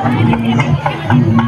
I'm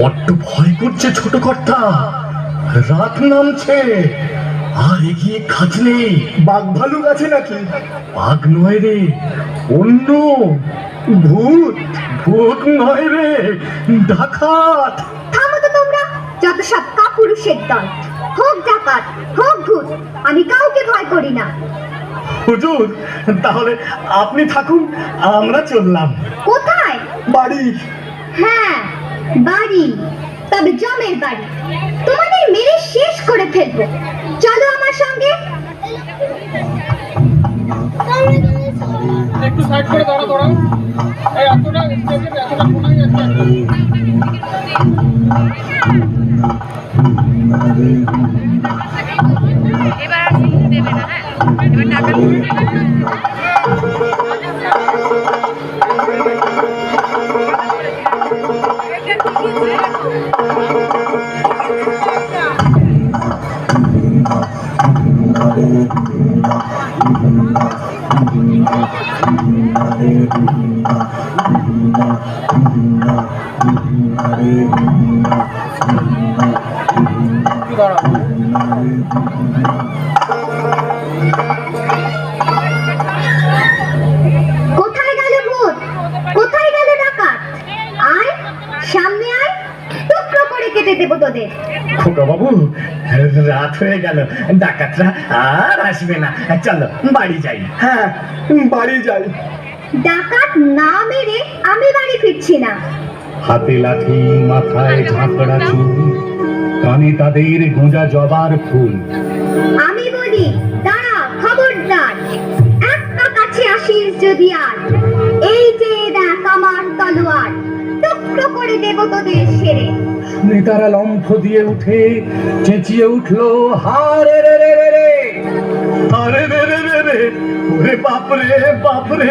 বড্ড ভয় করছে ছোট কর্তা। রাত নামছে আর এগিয়ে খাজ নেই। বাঘ ভালুক আছে নাকি? বাঘ নয় রে অন্য ভূত। ভূত নয় রে ডাকাত। থামো তো তোমরা যত সব কাপুরুষের দল। হোক ডাকাত হোক ভূত আমি কাউকে ভয় করি না। হুজুর তাহলে আপনি থাকুন আমরা চললাম। কোথায়? বাড়ি। হ্যাঁ বাড়ি। তবে জমের বাড়ি। তোমাদের মেরে শেষ করে ফেলব। চলো আমার সঙ্গে। একটু সাইড করে দাঁড়া দাঁড়াও। দাঁড়াও কোথায় গেল ভূত? কোথায় গেল ডাকাত? আয় সামনে আয় টুকরো করে কেটে দেবো তোদের। খোকা বাবু রাত হয়ে গেল। ডাকাতরা আর আসবে না। চলো বাড়ি যাই। হ্যাঁ বাড়ি যাই। ডাকাত না মেরে আমি বাড়ি ফিরছি না। হাতে লাঠি মাথায় ঝাঁকড়া চুল। কানে তাদের গোঁজা জবার ফুল। আমি বলি দাঁড়া খবরদার। একটা কাছে আসিস যদি আর। এই যে দেখ আমার তলোয়ার টুকরো করে দেবো তোদের সেরে। নেতারা লম্ফ দিয়ে উঠে চেঁচিয়ে উঠল হারে রে রে রে রে! আরে রে রে রে রে! ওরে বাপরে বাপরে!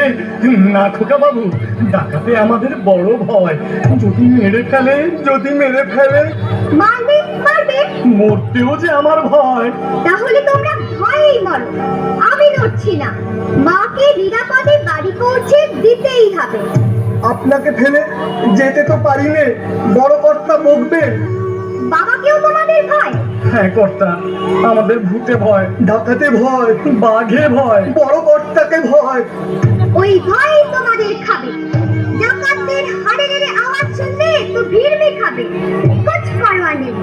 না খোকা বাবু ডাকাতে আমাদের বড় ভয়। যদি মেরে ফেলে যদি মেরে ফেলে মারবে মরতেও যে আমার ভয়। তাহলে তোমরা ভয়েই মরো। আমি নড়ছি না। মাকে নিরাপদে বাড়ি পৌঁছে দিতেই হবে। আপনাকে ফেলে যেতে তো পারি নে। বড় কর্তা বকবে। বাবাকেও তোমাদের ভয়? হ্যাঁ কর্তা আমাদের ভূতে ভয় ডাকাতে ভয় বাঘে ভয় বড় কর্তাকে ভয়। ওই ভয়ই তোমাদের খাবে। ডাকাতদের হাড়ে নেড়ে আওয়াজ শুনলে তো ভিড়বে খাবে কুছ পরোয়া নেই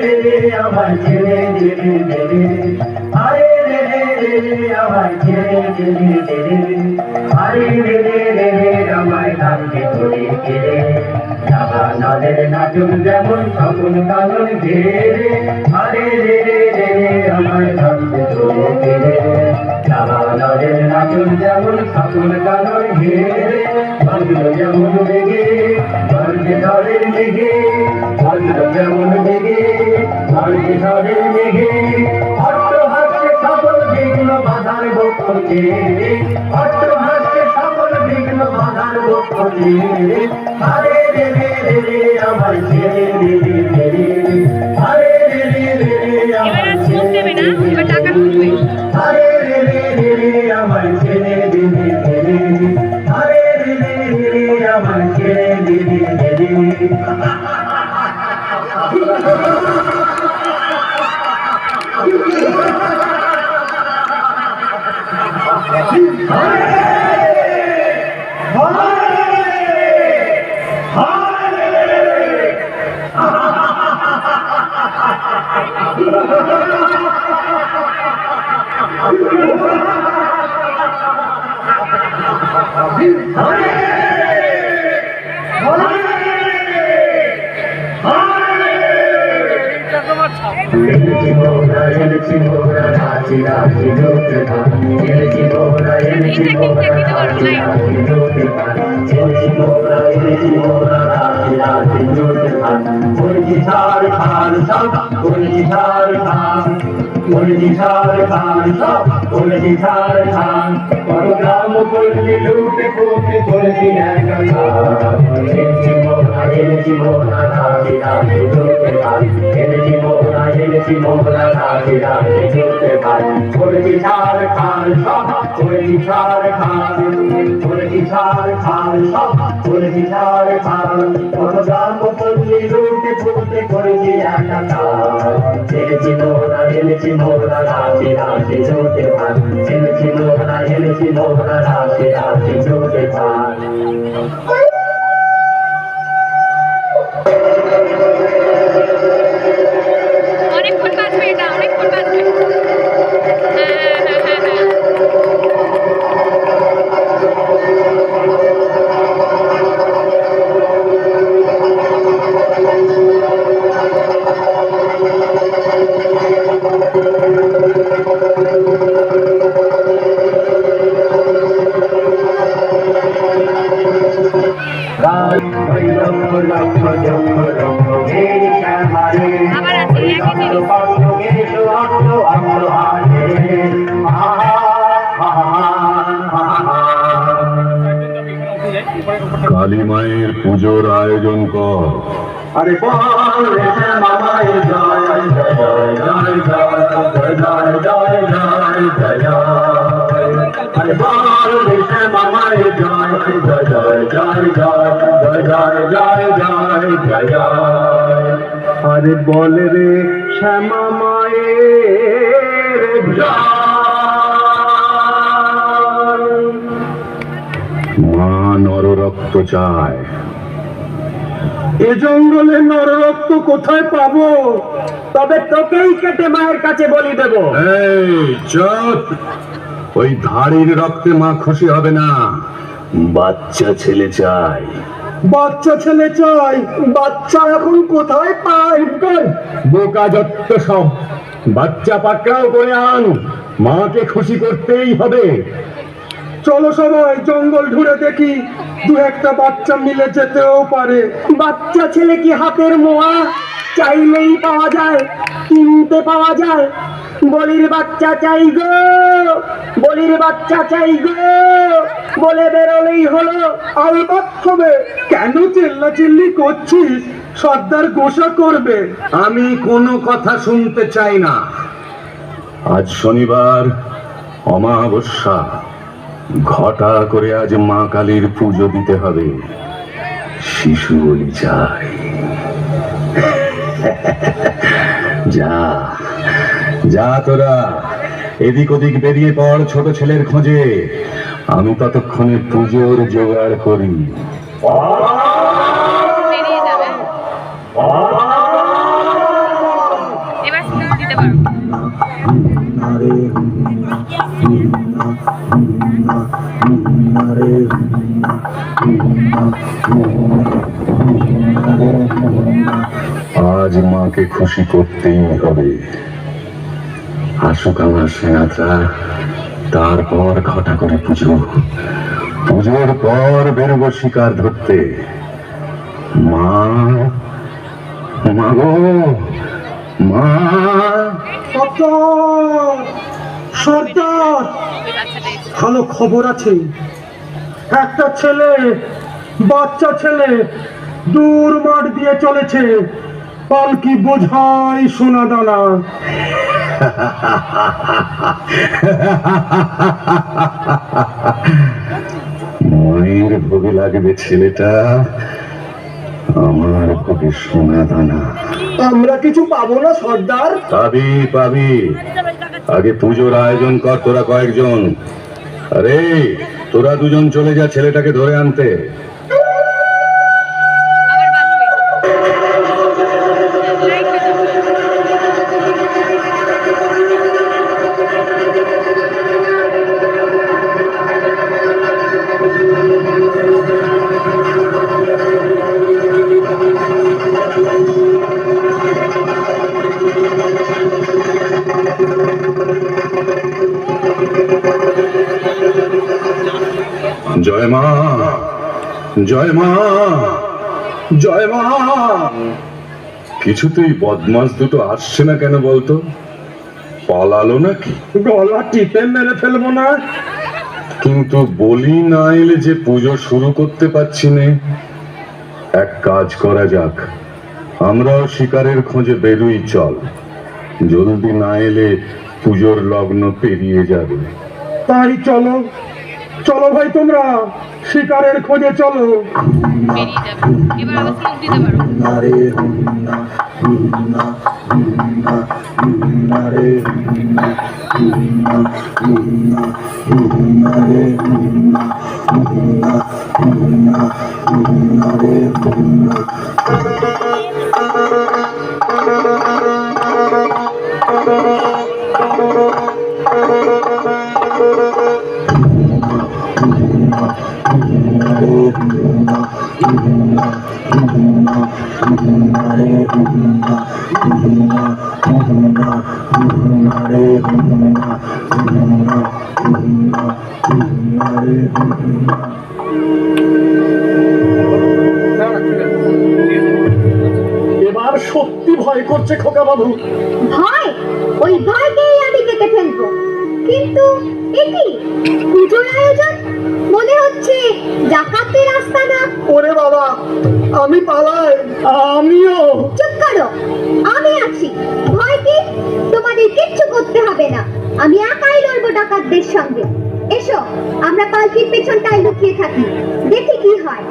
রে রে আমার ছেলে দিবি আরে আমার ছেড়ে দিবি রে আরে রে রে রে রে আমার ডাকে যাবা নদের নাচুন যেমন সকল কানন ঘেরে আরে রে রে রে রে আমার ডাকে যাবা নদের নাচুন যেমন সকল কানন ঘেরে বজ্র যেমন বেগে বজ্র ধরে বেগে বজ্র যেমন লক্ষ্যকে অট্ট হাসে সকল বিঘ্ন বাধার লক্ষ্যকে আরে রে রে রে রে আমার ছেলে রে রে রে রে। আরে রে রে রে রে আমার আর না? এবার টাকা ঢুকবে Thank you. মুরগি ঝাড় খান সব মুরগি ঝাড় খান মুরগি ঝাড় খান সব মুরগি ঝাড় খান পরগ্রাম করলি লুটে কোটে করলি খান সব খান খান সব ফুল দিনার পাল অনুদান তরি রূপে ফুটে করে দিয়া কাটা ছেলেছি মোহনা হেলেছি মোহনা রাতে রাতে অনেকক্ষণ বাঁচবে এটা, অনেকক্ষণ বাঁচবে হ্যাঁ হ্যাঁ। আরে বল রে মামায় জয় জয় জয় জয় জয় জয় জয় জয় জয় আরে বল রে মামায় জয় জয় জয় আরে বল রে শ্যামা মায়ের মা নররক্ত চায় এ জঙ্গলে নররক্ত কোথায় পাবো? তবে তোকেই কেটে মায়ের কাছে বলি দেব। এই চুপ ওই ধাড়ির রক্তে মা খুশি হবে না। বাচ্চা ছেলে চাই। বাচ্চা ছেলে চাই। বাচ্চা এখন কোথায় পাই? বোকা যত্ত সব। বাচ্চা পাকড়াও করে আন। মাকে খুশি করতেই হবে। চলো সবাই জঙ্গল ঘুরে দেখি। দু একটা বাচ্চা মিলে যেতেও পারে। বাচ্চা ছেলে কি হাতের মোয়া? চাইলেই পাওয়া যায়, কিনতে পাওয়া যায়। বলির বাচ্চা চাই গো, বলির বাচ্চা চাই গো। বলে বেরোলেই হলো আলবাত কেন চিল্লা চিল্লি করছিস? সর্দার গোসা করবে। আমি কোনো কথা শুনতে চাই না। আজ শনিবার, অমাবস্যা। ঘটা করে আজ মা কালীর পুজো দিতে হবে। শিশু বলি যা যা তোরা। এদিক ওদিক বেরিয়ে পড় ছোট ছেলের খোঁজে। আমি ততক্ষণে পুজোর জোগাড় করি। আজ মাকে খুশি করতেই হবে। আসুক আমার সেনাথরা তারপর ঘটা করে পুজো। পুজোর পর বেরোবো শিকার ধরতে। মা মা গো মা। সর্দার! ভালো খবর আছে। একটা ছেলে বাচ্চা ছেলে দূর মাঠ দিয়ে চলেছে। পালকি বোঝাই সোনা দানা। মায়ের ভোগে লাগবে ছেলেটা। আমার ভোগে সোনা দানা। আমরা কিছু পাবো না সর্দার? পাবি পাবি। আগে পুজোর আয়োজন কর তোরা কয়েকজন। আরে তোরা দুজন চলে যা ছেলেটাকে ধরে আনতে। জয় মা জয় মা। কিছুতেই বদমাস দুটো আসছে না কেন বলতো? পালালো নাকি? গলা টিপে মেরে ফেলব না। কিন্তু বলি না এলে যে পুজো শুরু করতে পারছি নে। এক কাজ করা যাক আমরাও শিকারের খোঁজে বেরুই চল। জলদি না এলে পুজোর লগ্ন পেরিয়ে যাবে। তাই চলো। চলো ভাই তোমরা শিকারের খোঁজে চলো। বেরিয়ে যাবে করছে ভয় ওই ভয়কেই আমি কেটে ফেলব। কিন্তু এটি পুজোর আয়োজন? মনে হচ্ছে ডাকাতের রাস্তা না ওরে বাবা আমি পালাই আমিও। চুপ করো আমি আছি। ভয় কি? তোমাদের কিচ্ছু করতে হবে না। আমি একাই লড়বো ডাকাতদের সঙ্গে। এসো আমরা পালকির পেছনটায় লুকিয়ে থাকি। দেখি কি হয়।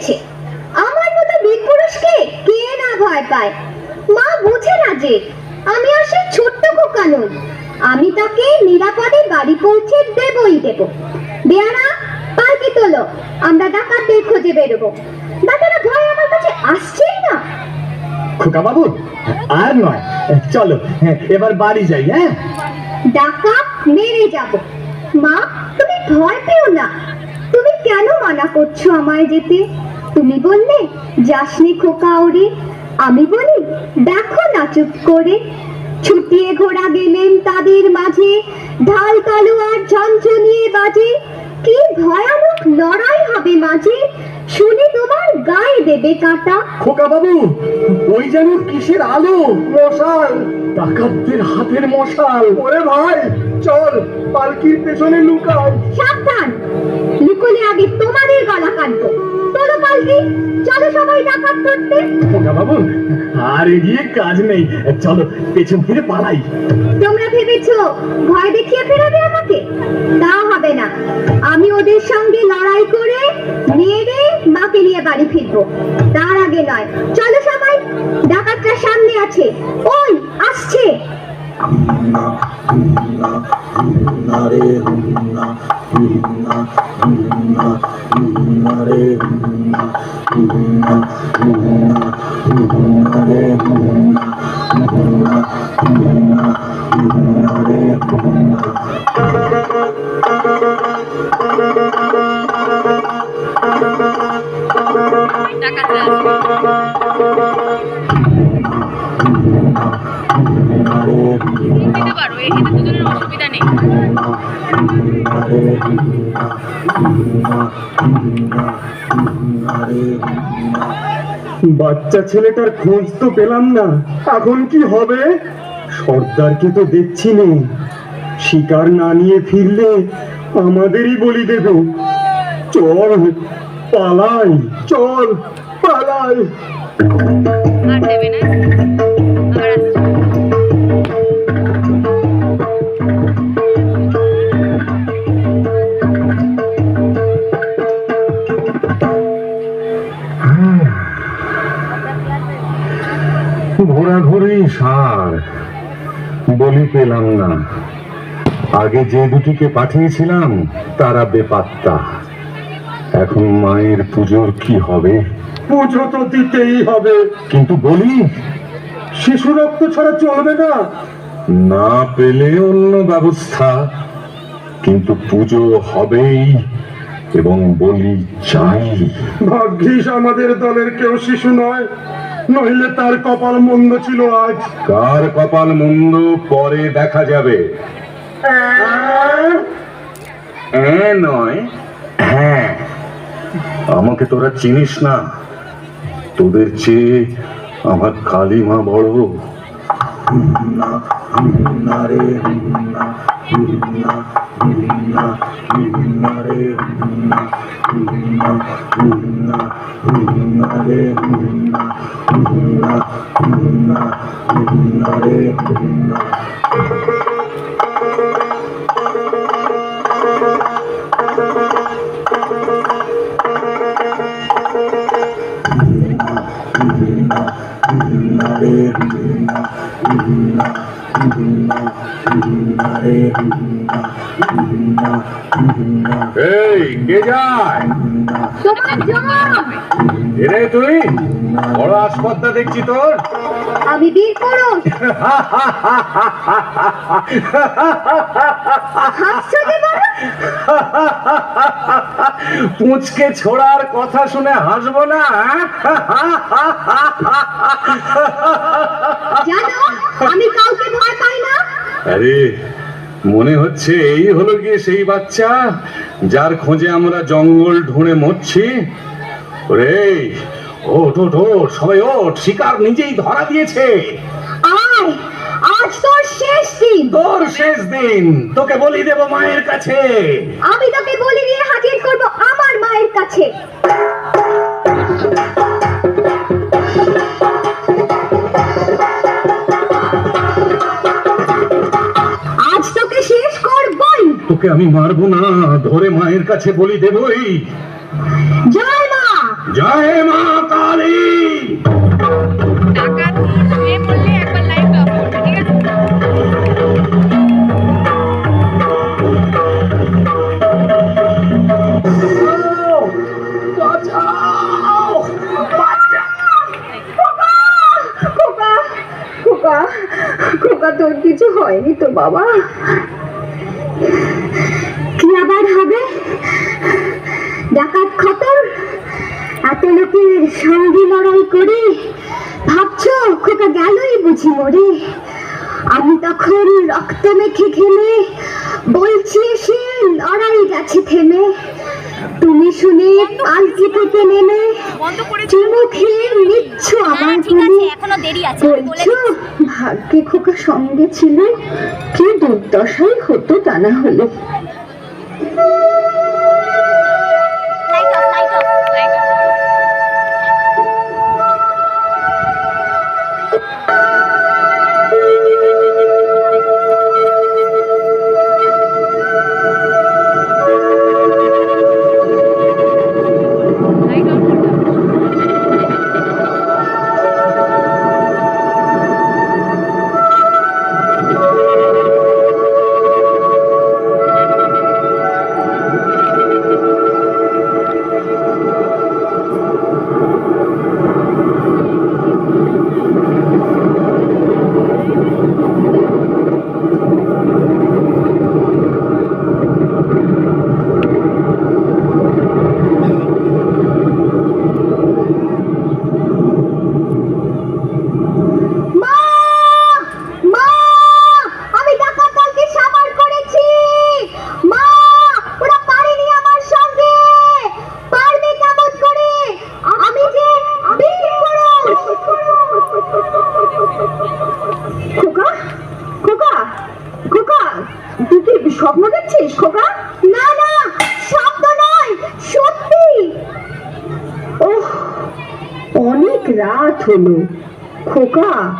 পালিয়েছে আমার মতো বীর পুরুষকে কে না ভয় পায়? মা বুঝে না যে আমি আর সেই ছোট্ট খোকা নই। আমি তাকে নিরাপদে বাড়ি পৌঁছে দেবই দেব। বেয়ারা পালকি তোলো আমরা ডাকাতদের খোঁজে বেরোবো। বেটারা ভয় আমার কাছে আসছেই না। খোকা বাবু আর নয়। চলো এবার বাড়ি যাই হ্যাঁ? ডাকাত মেরে যাব। মা তুমি ভয় পেও না। তুমি কেন মানা করছ আমায় যেতে? তুমি বললে যাসনি খোকা ওরে। আমি বলি দেখো না চুপ করে। ছুটিয়ে ঘোড়া গেলেন তাদের মাঝে ঢাল কালুয়ার ঝনঝনিয়ে বাজে। কি ভয়ানক লড়াই হবে মাঝে শুনে তোমার গায়ে দেবে কাটা। খোকা বাবু ওই যেন কিসের আলো? মশাল ডাকাতদের হাতের মশাল। ওরে ভাই চল পালকির পেছনে লুকাই সাবধান লুকোলে আগে তোমাদের গলা কাটবো। তোলো পালকি চলো সবাই ডাকাত ধরতে খোকা বাবু আর এগিয়ে কাজ নেই চলো পেছন ফিরে পালাই তোমরা ভেবেছো ভয় দেখিয়ে ফেরাবে আমাকে তা হবে না আমি ওদের সঙ্গে লড়াই করে মেরে মাকে নিয়ে বাড়ি ফিরবো তার আগে নয় চলো সবাই ডাকাতরা সামনে আছে ওই আসছে বাচ্চা ছেলেটার খোঁজ তো পেলাম না। এখন কি হবে? সর্দারকে তো দেখছি নে। শিকার না নিয়ে ফিরলে আমাদেরই বলি দেব। চল, পালাই চল, পালাই। ঘোরাঘুরি সার। বলি পেলাম না। আগে যে দুটিকে পাঠিয়েছিলাম তারা বেপাত্তা। এখন মায়ের পুজোর কি হবে? পুজো তো দিতেই হবে। কিন্তু বলি শিশু রক্ত ছাড়া চলবে না। না পেলে অন্য ব্যবস্থা। কিন্তু পুজো হবেই এবং বলি চাই। ভাগ্যিস আমাদের দলের কেউ শিশু নয়। নইলে তার কপাল মন্দ ছিল আজ। কার কপাল মন্দ পরে দেখা যাবে। এ নয় হ্যাঁ। আমাকে তোরা চিনিস না। তোদের চেয়ে আমার কালিমা বড়। এই কে যায়? তোমার জম এরে তুই? বড় আসপদ্দা দেখছি তোর। আমি বীর পুরুষ পুচকে ছোড়ার কথা শুনে হাসবো না জানো আমি কাউকে ভয় পাই না। আরে মনে হচ্ছে এই হলো গিয়ে সেই বাচ্চা যার খোঁজে আমরা জঙ্গল ঢুঁড়ে মরছি। রে ওঠ ওঠ ওঠ সবাই ওঠ শিকার নিজেই ধরা দিয়েছে। আয় আজ তোর শেষ দিন। তোর শেষ দিন তোকে বলি দেব মায়ের কাছে। আমি তোকে বলি দিয়ে হাজির করব আমার মায়ের কাছে। আজ তোকে শেষ করবই। তোকে আমি মারবো না ধরে মায়ের কাছে বলি দেবই। জয় জয় মা কালী। খোকা তোর কিছু হয়নি তো বাবা কি আবার হবে? ডাকাত খতর এত লোকের সঙ্গে লড়াই করে? ভাবছ খোকা গেলই বুঝি মরে। আমি তখন রক্ত মেখে ঘেমে বলছি এসে লড়াই গেছে থেমে। তুমি শুনে পালকি থেকে নেমে। চুমু খেয়ে নিচ্ছ আমার বলে বলছো ভাগ্যে খোকা সঙ্গে ছিল। কি দুর্দশাই হতো তা না হলে। খোকা? না না শব্দ নয়, সত্যি। ওহ, অনেক রাত হলো। খোকা,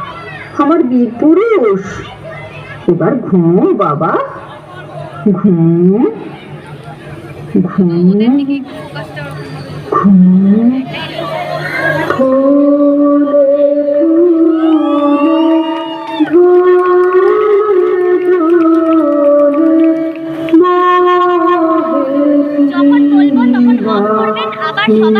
আমার বীর পুরুষ। এবার ঘুমো, বাবা। ঘুম ঘুম ভাবে ঘুম। 好吗